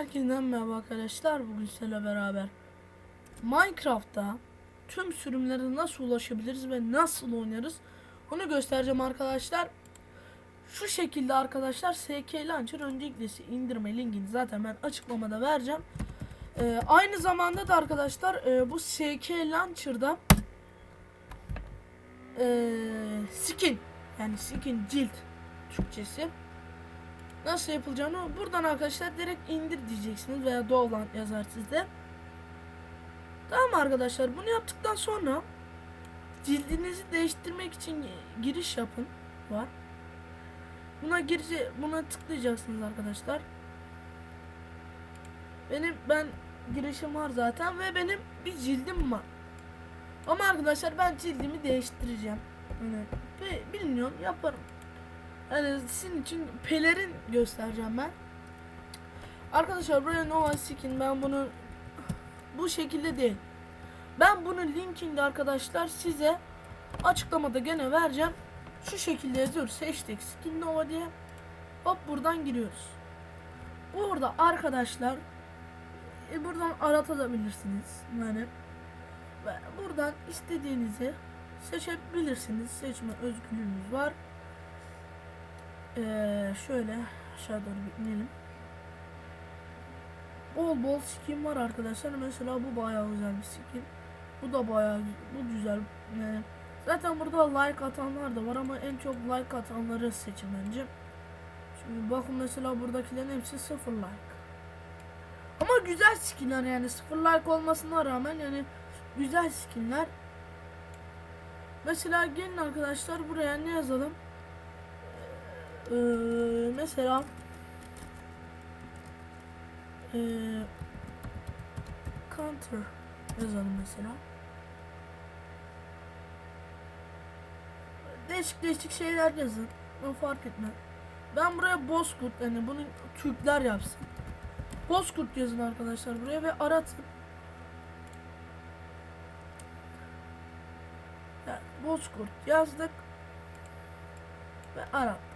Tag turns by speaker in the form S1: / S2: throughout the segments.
S1: Herkese merhaba arkadaşlar. Bugün sizlerle beraber Minecraft'ta tüm sürümlere nasıl ulaşabiliriz ve nasıl oynarız onu göstereceğim arkadaşlar. Şu şekilde arkadaşlar SK Launcher öncelikle indirme linkini zaten ben açıklamada vereceğim. Ee, aynı zamanda da arkadaşlar e, bu SK Launcher'da e, skin yani skin cilt Türkçesi nasıl yapılacağını buradan arkadaşlar direkt indir diyeceksiniz veya Download yazar sizde. Tamam arkadaşlar bunu yaptıktan sonra cildinizi değiştirmek için giriş yapın var. Buna girici buna tıklayacaksınız arkadaşlar. Benim ben girişim var zaten ve benim bir cildim var. Ama arkadaşlar ben cildimi değiştireceğim. Bi- bilmiyorum yaparım. Yani sizin için pelerin göstereceğim ben. Arkadaşlar buraya Nova Skin ben bunu bu şekilde değil. Ben bunu linkinde arkadaşlar size açıklamada gene vereceğim. Şu şekilde yazıyoruz. Hashtag Skin Nova diye. Hop buradan giriyoruz. Burada arkadaşlar e, buradan aratabilirsiniz. Yani ve buradan istediğinizi seçebilirsiniz. Seçme özgürlüğünüz var. Ee, şöyle aşağı doğru inelim. Bol bol skin var arkadaşlar. Mesela bu bayağı güzel bir skin. Bu da bayağı bu güzel. Yani zaten burada like atanlar da var ama en çok like atanları seçin bence. Şimdi bakın mesela buradakilerin hepsi sıfır like. Ama güzel skinler yani sıfır like olmasına rağmen yani güzel skinler. Mesela gelin arkadaşlar buraya ne yazalım? Ee, mesela ee, counter yazalım mesela. Değişik değişik şeyler yazın. Ben fark etmez. Ben buraya Bozkurt yani bunu Türkler yapsın. Bozkurt yazın arkadaşlar buraya ve aratın. Yani Bozkurt yazdık ve arattık.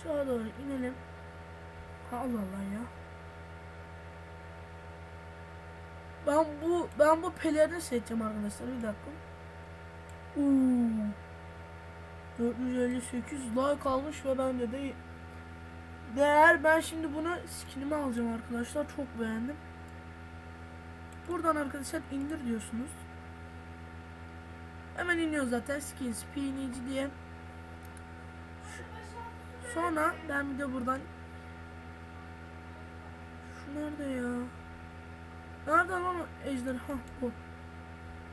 S1: Aşağı doğru inelim. Allah Allah ya. Ben bu ben bu pelerini seçeceğim arkadaşlar bir dakika. Uuu. 458 like almış ve bende de değer. Ben şimdi bunu skinime alacağım arkadaşlar. Çok beğendim. Buradan arkadaşlar indir diyorsunuz. Hemen iniyor zaten skins PNG diye. Sonra ben bir de buradan Şu nerede ya? Nerede lan o ejderha bu?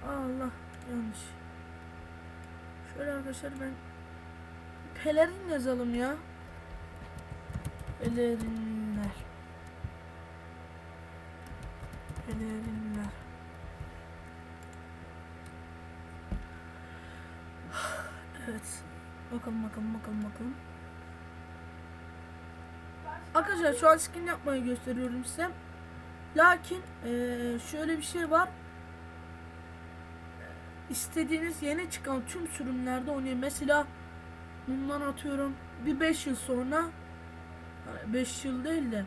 S1: Allah yanlış. Şöyle arkadaşlar ben pelerin yazalım ya. Pelerinler. Pelerinler. Evet. Bakalım bakalım bakalım bakalım. Arkadaşlar şu an skin yapmayı gösteriyorum size. Lakin eee, şöyle bir şey var. İstediğiniz yeni çıkan tüm sürümlerde oynayın. Mesela bundan atıyorum bir 5 yıl sonra 5 yıl değil de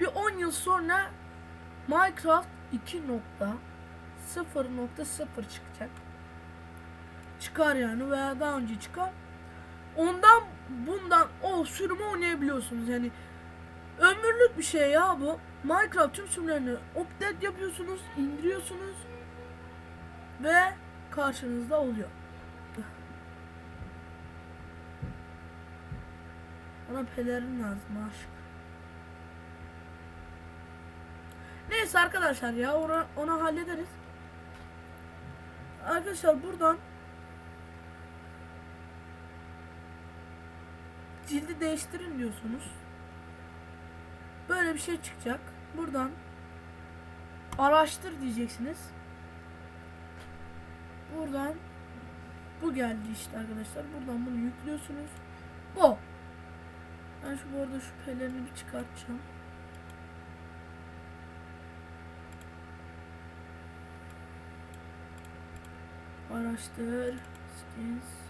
S1: bir 10 yıl sonra Minecraft 2.0.0 çıkacak. Çıkar yani veya daha önce çıkar. Ondan bundan o sürümü oynayabiliyorsunuz yani ömürlük bir şey ya bu. Minecraft tüm sürümlerini update yapıyorsunuz, indiriyorsunuz ve karşınızda oluyor. Bana pelerin lazım aşk. Neyse arkadaşlar ya ona, onu hallederiz. Arkadaşlar buradan cildi değiştirin diyorsunuz. Böyle bir şey çıkacak. Buradan araştır diyeceksiniz. Buradan bu geldi işte arkadaşlar. Buradan bunu yüklüyorsunuz. Bu. Ben şu bu arada şu pelerini bir çıkartacağım. Araştır. Skins.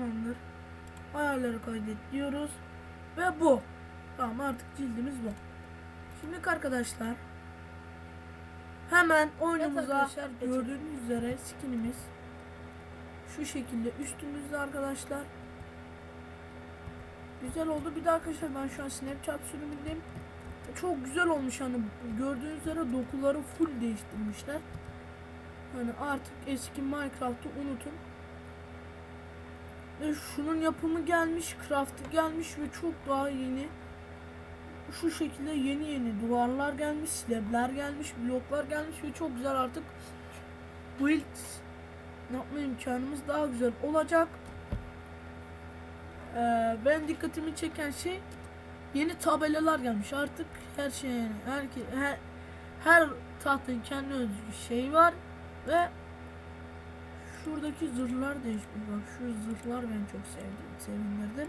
S1: Tamamdır. Ayarları kaydet diyoruz. Ve bu. Tamam artık cildimiz bu. Şimdi arkadaşlar hemen oyunumuza
S2: arkadaşlar,
S1: gördüğünüz üzere skinimiz şu şekilde üstümüzde arkadaşlar. Güzel oldu. Bir de arkadaşlar ben şu an Snapchat sürümündeyim. Çok güzel olmuş hani gördüğünüz üzere dokuları full değiştirmişler. Hani artık eski Minecraft'ı unutun. Ve şunun yapımı gelmiş, craft'ı gelmiş ve çok daha yeni. Şu şekilde yeni yeni duvarlar gelmiş, slab'ler gelmiş, bloklar gelmiş ve çok güzel artık build yapma imkanımız daha güzel olacak. Ee, ben dikkatimi çeken şey yeni tabelalar gelmiş. Artık her şey yani her, her, her tahtın kendi özgü şey var ve şuradaki zırhlar değişmiş. Bak şu zırhlar beni çok sevdim, sevindirdi.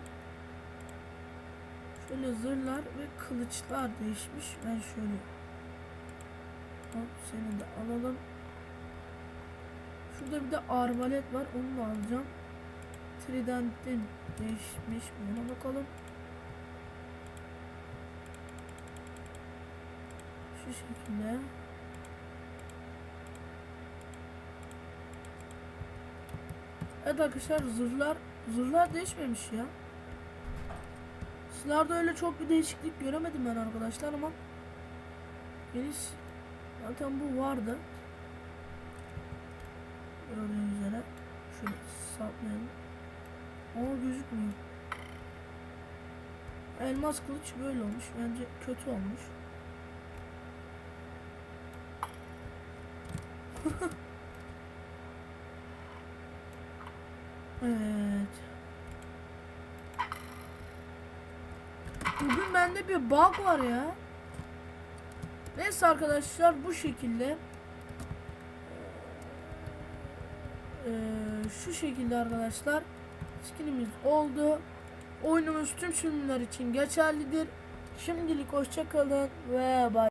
S1: Şöyle zırhlar ve kılıçlar değişmiş. Ben şöyle Hop seni de alalım. Şurada bir de arbalet var. Onu da alacağım. Trident'in değişmiş mi? Ona bakalım. Şu şekilde. Evet arkadaşlar zırhlar zırhlar değişmemiş ya. Silahlarda öyle çok bir değişiklik göremedim ben arkadaşlar ama yeni s- zaten bu vardı. Gördüğünüz üzere şöyle saplayalım. Ama gözükmüyor. Elmas kılıç böyle olmuş. Bence kötü olmuş. evet. Bugün bende bir bug var ya. Neyse arkadaşlar bu şekilde. Ee, şu şekilde arkadaşlar skinimiz oldu. Oyunumuz tüm sürümler için geçerlidir. Şimdilik hoşça kalın ve bay.